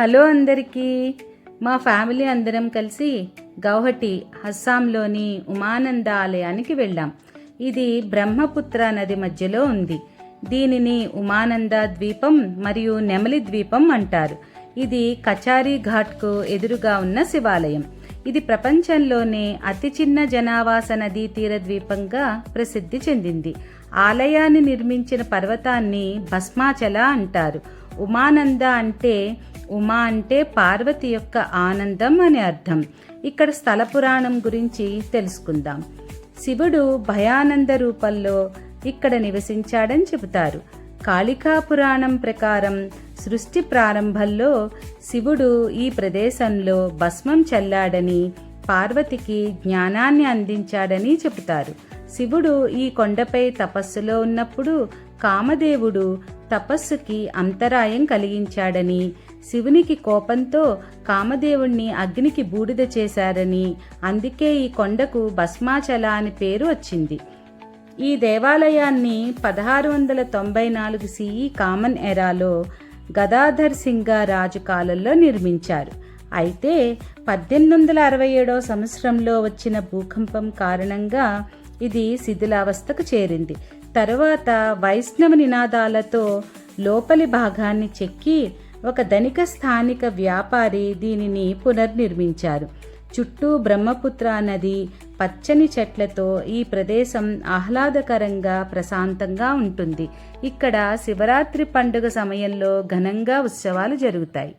Hello అందరికీ. మా family అందరం కలిసి గౌహటి అస్సాంలోని ఉమానంద ఆలయానికి వెళ్ళాం. ఇది బ్రహ్మపుత్ర నది మధ్యలో ఉంది. దీనిని ఉమానంద ద్వీపం మరియు నెమలి ద్వీపం అంటారు. ఇది కచారీ ఘాట్కు ఎదురుగా ఉన్న శివాలయం. ఇది ప్రపంచంలోనే అతి చిన్న జనావాస నదీ తీర ద్వీపంగా ప్రసిద్ధి చెందింది. ఆలయాన్ని నిర్మించిన పర్వతాన్ని భస్మాచల అంటారు. ఉమానంద అంటే ఉమా అంటే పార్వతి యొక్క ఆనందం అని అర్థం. ఇక్కడ స్థల పురాణం గురించి తెలుసుకుందాం. శివుడు భయానంద రూపంలో ఇక్కడ నివసించాడని చెబుతారు. కాళికా పురాణం ప్రకారం సృష్టి ప్రారంభంలో శివుడు ఈ ప్రదేశంలో భస్మం చల్లాడని పార్వతికి జ్ఞానాన్ని అందించాడని చెబుతారు. శివుడు ఈ కొండపై తపస్సులో ఉన్నప్పుడు కామదేవుడు తపస్సుకి అంతరాయం కలిగించాడని శివునికి కోపంతో కామదేవుణ్ణి అగ్నికి బూడిద చేశారని అందుకే ఈ కొండకు భస్మాచల అని పేరు వచ్చింది. ఈ దేవాలయాన్ని పదహారు వందల తొంభై నాలుగు సిఈ కామన్ ఎరాలో గదాధర్ సింగా రాజు కాలంలో నిర్మించారు. అయితే పద్దెనిమిది వందల అరవై ఏడవ సంవత్సరంలో వచ్చిన భూకంపం కారణంగా ఇది శిథిలావస్థకు చేరింది. తరువాత వైష్ణవ నినాదాలతో లోపలి భాగాన్ని చెక్కి ఒక ధనిక స్థానిక వ్యాపారి దీనిని పునర్నిర్మించారు. చుట్టూ బ్రహ్మపుత్ర నది పచ్చని చెట్లతో ఈ ప్రదేశం ఆహ్లాదకరంగా ప్రశాంతంగా ఉంటుంది. ఇక్కడ శివరాత్రి పండుగ సమయంలో ఘనంగా ఉత్సవాలు జరుగుతాయి.